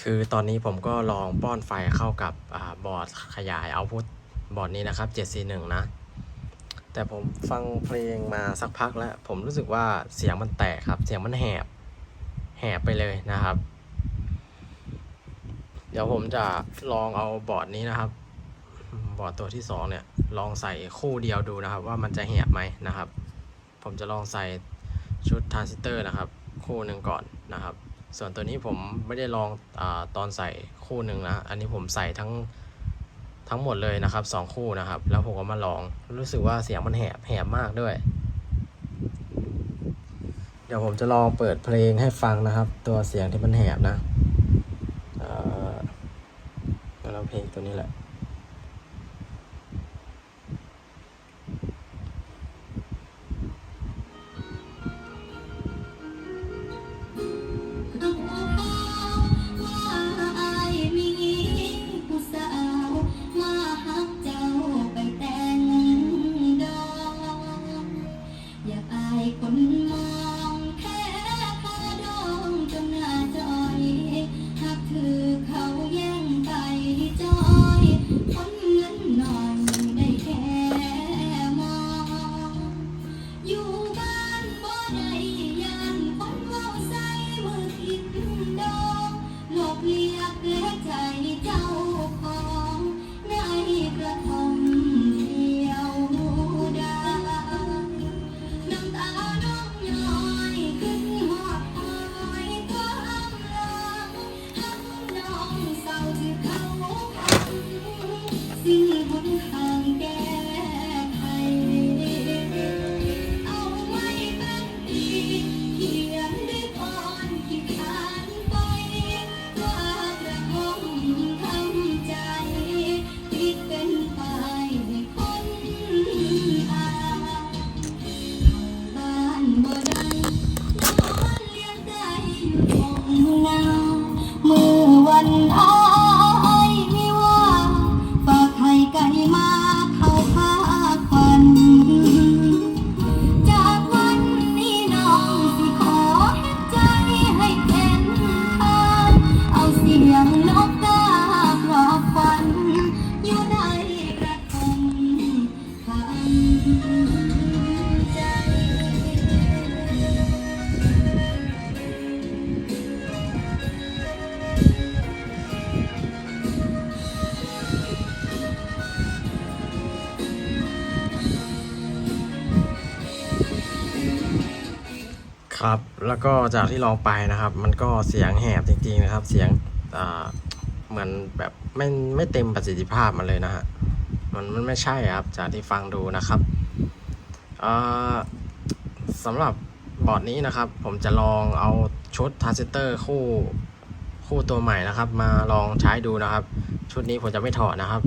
คือตอนนี้ผมก็ลองป้อนไฟเข้ากับอบอร์ดขยายเอาพุทบอร์ดนี้นะครับ741นะ แต่ผมฟังเพลงมาสักพักแล้ว ผมรู้สึกว่าเสียงมันแตกครับ เสียงมันแหบ แหบไปเลยนะครับ เดี๋ยวผมจะลองเอาบอร์ดนี้นะครับ บอร์ดตัวที่สองเนี่ย ลองใส่คู่เดียวดูนะครับ ว่ามันจะแหบไหมนะครับ ผมจะลองใส่ชุดทรานซิสเตอร์นะครับ คู่หนึ่งก่อนนะครับ ส่วนตัวนี้ผมไม่ได้ลองอตอนใส่คู่หนึ่งนะ อันนี้ผมใส่ทั้งทั้งหมดเลยนะครับสองคู่นะครับ แล้วผมก็มาลอง รู้สึกว่าเสียงมันแหบแหบมากด้วย เดี๋ยวผมจะลองเปิดเพลงให้ฟังนะครับ ตัวเสียงที่มันแหบนะ ครับ แล้วก็จากที่ลองไปนะครับ มันก็เสียงแหบจริงๆนะครับ เสียงอ่าเหมือนแบบไม่ไม่เต็มประสิทธิภาพมันเลยนะฮะมันมันไม่ใช่ครับ จากที่ฟังดูนะครับสำหรับบอร์ดนี้นะครับ ผมจะลองเอาชุดทรานซิสเตอร์คู่คู่ตัวใหม่นะครับ มาลองใช้ดูนะครับ ชุดนี้ผมจะไม่ถอดนะครับ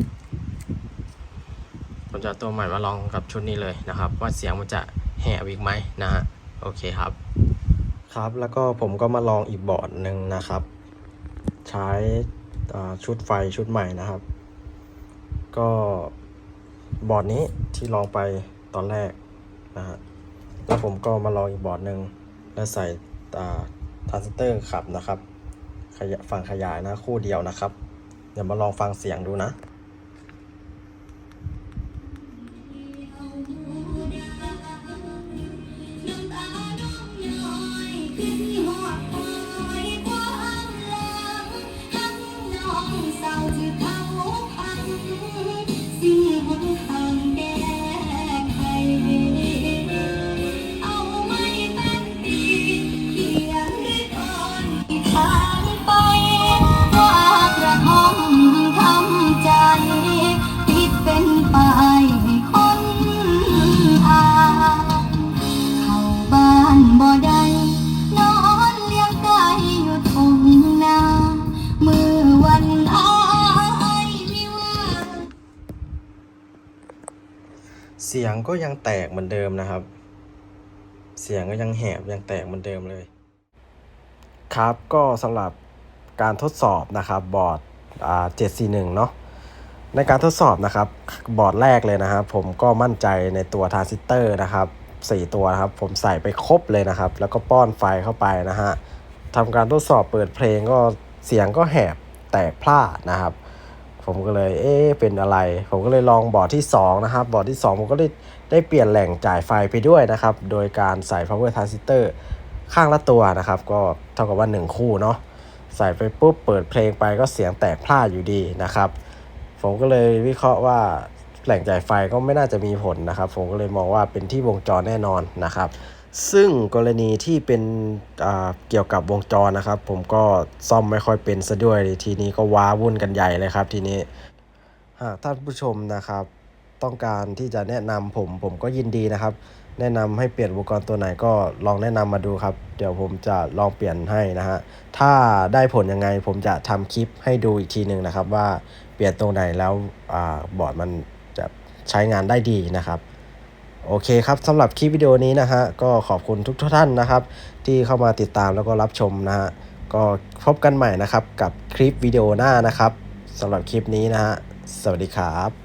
ผมจะตัวใหม่มาลองกับชุดนี้เลยนะครับ ว่าเสียงมันจะแหบอีกไหมนะฮะ โอเคครับ ครับแล้วก็ผมก็มาลองอีกบอร์ดหนึ่งนะครับ ใช้ชุดไฟชุดใหม่นะครับ ก็บอร์ดนี้ที่ลองไปตอนแรกนะฮะแล้วผมก็มาลองอีกบอร์ดหนึ่งแล้วใส่อ่าทรานซิสเตอร์ขับนะครับขยฝั่งขยายนะคู่เดียวนะครับ เดี๋ยวมาลองฟังเสียงดูนะ สิ่ เสียงก็ยังแตกเหมือนเดิมนะครับ เสียงก็ยังแหบยังแตกเหมือนเดิมเลย ครับก็สำหรับการทดสอบนะครับบอร์ดอ่า741เนาะในการทดสอบนะครับบอร์ดแรกเลยนะครับผมก็มั่นใจในตัวทรานซิสเตอร์นะครับ4 ตัวนะครับ ผมใส่ไปครบเลยนะครับ แล้วก็ป้อนไฟเข้าไปนะฮะทำการทดสอบเปิดเพลงก็เสียงก็แหบแตกพร่านะครับ ผมก็เลยเอ๊ะเป็นอะไร ผมก็เลยลองบอร์ดที่ 2 นะครับ บอร์ดที่ 2 ผมก็ได้ได้เปลี่ยนแหล่งจ่ายไฟไปด้วยนะครับ โดยการใส่ power transistor ข้างละตัวนะครับ ก็เท่ากับว่า 1 คู่เนาะใส่ไปปุ๊บเปิดเพลงไปก็เสียงแตกพร่าอยู่ดีนะครับ ผมก็เลยวิเคราะห์ว่าแหล่งจ่ายไฟก็ไม่น่าจะมีผลนะครับ ผมก็เลยมองว่าเป็นที่วงจรแน่นอนนะครับ ซึ่งกรณีที่เป็นเกี่ยวกับวงจรนะครับ ผมก็ซ่อมไม่ค่อยเป็นซะด้วย ทีนี้ก็ว้าวุ่นกันใหญ่เลยครับทีนี้หากท่านผู้ชมนะครับ ต้องการที่จะแนะนำผมผมก็ยินดีนะครับ แนะนำให้เปลี่ยนอุปกรณ์ตัวไหนก็ลองแนะนำมาดูครับ เดี๋ยวผมจะลองเปลี่ยนให้นะฮะถ้าได้ผลยังไงผมจะทำคลิปให้ดูอีกทีหนึ่งนะครับ ว่าเปลี่ยนตรงไหนแล้วอบอร์ดมันจะใช้งานได้ดีนะครับ โอเคครับสำหรับคลิปวิดีโอนี้นะฮะก็ขอบคุณทุกท่านนะครับ ที่เข้ามาติดตามแล้วก็รับชมนะฮะก็พบกันใหม่นะครับกับคลิปวิดีโอหน้านะครับสำหรับคลิปนี้นะฮะสวัสดีครับ